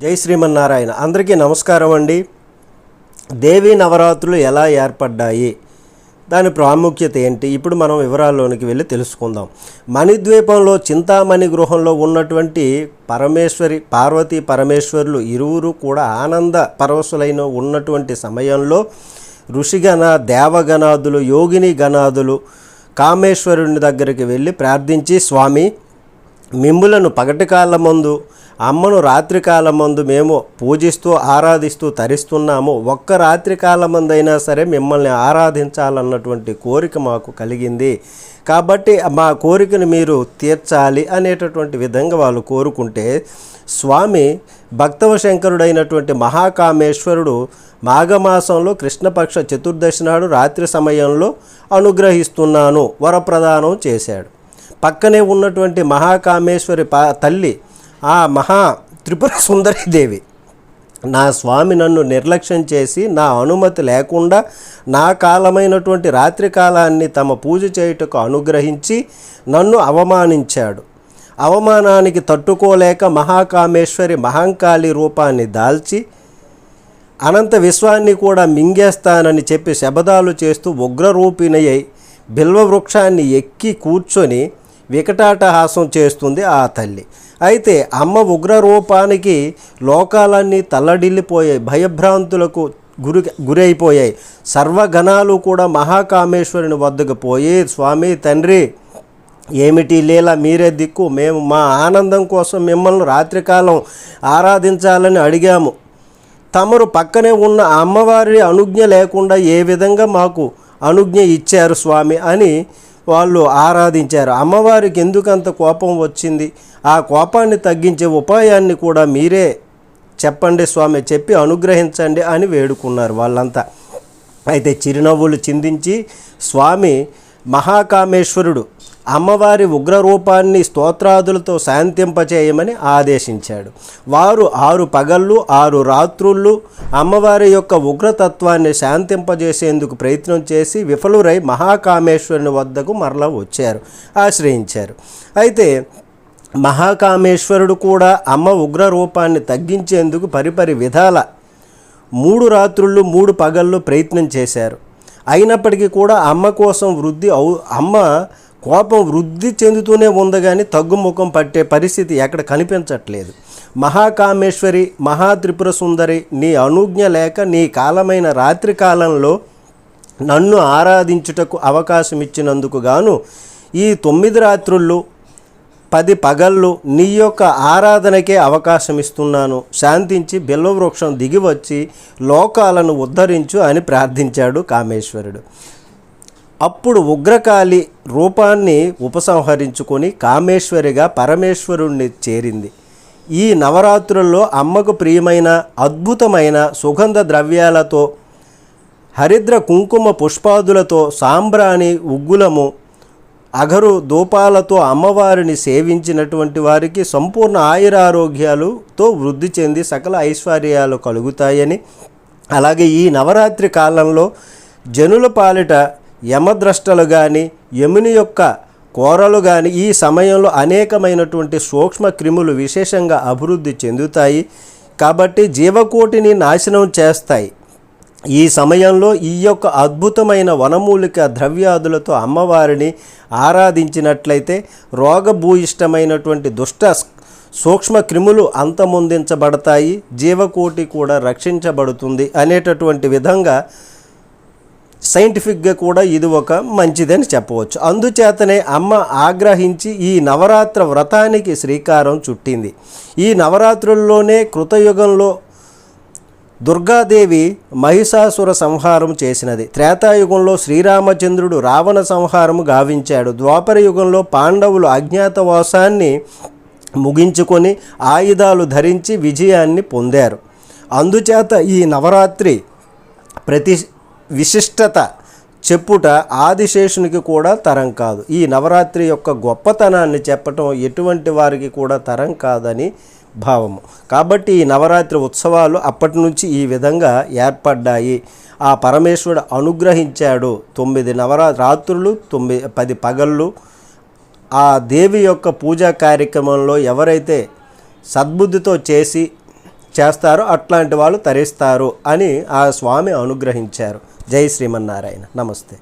జై శ్రీమన్నారాయణ. అందరికీ నమస్కారం అండి. దేవీ నవరాత్రులు ఎలా ఏర్పడ్డాయి? దాని ప్రాముఖ్యత ఏంటి? ఇప్పుడు మనం వివరాల్లోనికి వెళ్ళి తెలుసుకుందాం. మణిద్వీపంలో చింతామణి గృహంలో ఉన్నటువంటి పరమేశ్వరి పార్వతీ పరమేశ్వరులు ఇరువురు కూడా ఆనంద పరవశులైన ఉన్నటువంటి సమయంలో ఋషిగణ దేవగణాదులు యోగిని గణాదులు కామేశ్వరుని దగ్గరికి వెళ్ళి ప్రార్థించి స్వామి మిమ్ములను పగటి ముందు అమ్మను రాత్రికాలమందు మేము పూజిస్తూ ఆరాధిస్తూ తరిస్తున్నాము. ఒక్క రాత్రికాలమందైనా సరే మిమ్మల్ని ఆరాధించాలన్నటువంటి కోరిక మాకు కలిగింది. కాబట్టి మా కోరికను మీరు తీర్చాలి అనేటటువంటి విధంగా వాళ్ళు కోరుకుంటే స్వామి భక్తవశంకరుడైనటువంటి మహాకామేశ్వరుడు మాఘమాసంలో కృష్ణపక్ష చతుర్దశి నాడు రాత్రి సమయంలో అనుగ్రహిస్తున్నాను వరప్రదానం చేశాడు. పక్కనే ఉన్నటువంటి మహాకామేశ్వరి పా తల్లి ఆ మహా త్రిపుర సుందరీదేవి నా స్వామి నన్ను నిర్లక్ష్యం చేసి నా అనుమతి లేకుండా నా కాలమైనటువంటి రాత్రి కాలాన్ని తమ పూజ చేయుటకు అనుగ్రహించి నన్ను అవమానించాడు. అవమానానికి తట్టుకోలేక మహాకామేశ్వరి మహంకాళి రూపాన్ని దాల్చి అనంత విశ్వాన్ని కూడా మింగేస్తానని చెప్పి శబదాలు చేస్తూ ఉగ్రరూపిణయ్యై బిల్వ వృక్షాన్ని ఎక్కి కూర్చొని వికటాటహాసం చేస్తుంది ఆ తల్లి. అయితే అమ్మ ఉగ్రరూపానికి లోకాలన్నీ తల్లడిల్లిపోయాయి భయభ్రాంతులకు గురి గురైపోయాయి. సర్వగణాలు కూడా మహాకామేశ్వరుని వద్దకు పోయి స్వామి తండ్రి ఏమిటి లీల? మీరే దిక్కు. మేము మా ఆనందం కోసం మిమ్మల్ని రాత్రికాలం ఆరాధించాలని అడిగాము. తమరు పక్కనే ఉన్న అమ్మవారి అనుజ్ఞ లేకుండా ఏ విధంగా మాకు అనుజ్ఞ ఇచ్చారు స్వామి? అని వాళ్ళు ఆరాధించారు. అమ్మవారికి ఎందుకంత కోపం వచ్చింది? ఆ కోపాన్ని తగ్గించే ఉపాయాన్ని కూడా మీరే చెప్పండి స్వామి చెప్పి అనుగ్రహించండి అని వేడుకున్నారు వాళ్ళంతా. అయితే చిరునవ్వులు చిందించి స్వామి మహాకామేశ్వరుడు అమ్మవారి ఉగ్రరూపాన్ని స్తోత్రాదులతో శాంతింపచేయమని ఆదేశించాడు. వారు ఆరు పగళ్ళు ఆరు రాత్రుళ్ళు అమ్మవారి యొక్క ఉగ్రతత్వాన్ని శాంతింపజేసేందుకు ప్రయత్నం చేసి విఫలురై మహాకామేశ్వరుని వద్దకు మరలా వచ్చారు ఆశ్రయించారు. అయితే మహాకామేశ్వరుడు కూడా అమ్మ ఉగ్రరూపాన్ని తగ్గించేందుకు పరిపరి విధాల మూడు రాత్రుళ్ళు మూడు పగళ్ళు ప్రయత్నం చేశారు. అయినప్పటికీ కూడా అమ్మ కోసం వృద్ధి అవు అమ్మ కోపం వృద్ధి చెందుతూనే ఉంది కానీ తగ్గుముఖం పట్టే పరిస్థితి ఎక్కడ కనిపించట్లేదు. మహాకామేశ్వరి మహాత్రిపుర సుందరి నీ అనుజ్ఞ లేక నీ కాలమైన రాత్రి కాలంలో నన్ను ఆరాధించుటకు అవకాశం ఇచ్చినందుకు గాను ఈ తొమ్మిది రాత్రుల్లో పది పగళ్ళు నీ యొక్క ఆరాధనకే అవకాశం ఇస్తున్నాను. శాంతించి బిల్వవృక్షం దిగి వచ్చి లోకాలను ఉద్ధరించు అని ప్రార్థించాడు కామేశ్వరుడు. అప్పుడు ఉగ్రకాళి రూపాన్ని ఉపసంహరించుకొని కామేశ్వరిగా పరమేశ్వరుణ్ణి చేరింది. ఈ నవరాత్రుల్లో అమ్మకు ప్రియమైన అద్భుతమైన సుగంధ ద్రవ్యాలతో హరిద్ర కుంకుమ పుష్పాదులతో సాంబ్రాణి ఉగ్గులము అగరు దూపాలతో అమ్మవారిని సేవించినటువంటి వారికి సంపూర్ణ ఆయురారోగ్యాలతో వృద్ధి చెంది సకల ఐశ్వర్యాలు కలుగుతాయని. అలాగే ఈ నవరాత్రి కాలంలో జనుల పాలిట యమద్రష్టలు కానీ యముని యొక్క కోరలు కానీ ఈ సమయంలో అనేకమైనటువంటి సూక్ష్మ క్రిములు విశేషంగా అభివృద్ధి చెందుతాయి. కాబట్టి జీవకోటిని నాశనం చేస్తాయి. ఈ సమయంలో ఈ యొక్క అద్భుతమైన వనమూలిక ద్రవ్యాదులతో అమ్మవారిని ఆరాధించినట్లయితే రోగభూయిష్టమైనటువంటి దుష్ట సూక్ష్మ క్రిములు అంతమొందించబడతాయి. జీవకోటి కూడా రక్షించబడుతుంది అనేటటువంటి విధంగా సైంటిఫిక్గా కూడా ఇది ఒక మంచిదని చెప్పవచ్చు. అందుచేతనే అమ్మ ఆగ్రహించి ఈ నవరాత్ర వ్రతానికి శ్రీకారం చుట్టింది. ఈ నవరాత్రుల్లోనే కృతయుగంలో దుర్గాదేవి మహిషాసుర సంహారం చేసినది. త్రేతాయుగంలో శ్రీరామచంద్రుడు రావణ సంహారం గావించాడు. ద్వాపర యుగంలో పాండవులు అజ్ఞాతవాసాన్ని ముగించుకొని ఆయుధాలు ధరించి విజయాన్ని పొందారు. అందుచేత ఈ నవరాత్రి ప్రతి విశిష్టత చెప్పుట ఆదిశేషునికి కూడా తరం కాదు. ఈ నవరాత్రి యొక్క గొప్పతనాన్ని చెప్పటం ఎటువంటి వారికి కూడా తరం కాదని భావము. కాబట్టి ఈ నవరాత్రి ఉత్సవాలు అప్పటి నుంచి ఈ విధంగా ఏర్పడ్డాయి. ఆ పరమేశ్వరుడు అనుగ్రహించాడు. తొమ్మిది నవరా రాత్రులు తొమ్మిది పది పగళ్ళు. ఆ దేవి యొక్క పూజా కార్యక్రమంలో ఎవరైతే సద్బుద్ధితో చేసి చేస్తారో అట్లాంటి వాళ్ళు తరిస్తారు అని ఆ స్వామి అనుగ్రహించారు. జై శ్రీమన్నారాయణ. నమస్తే.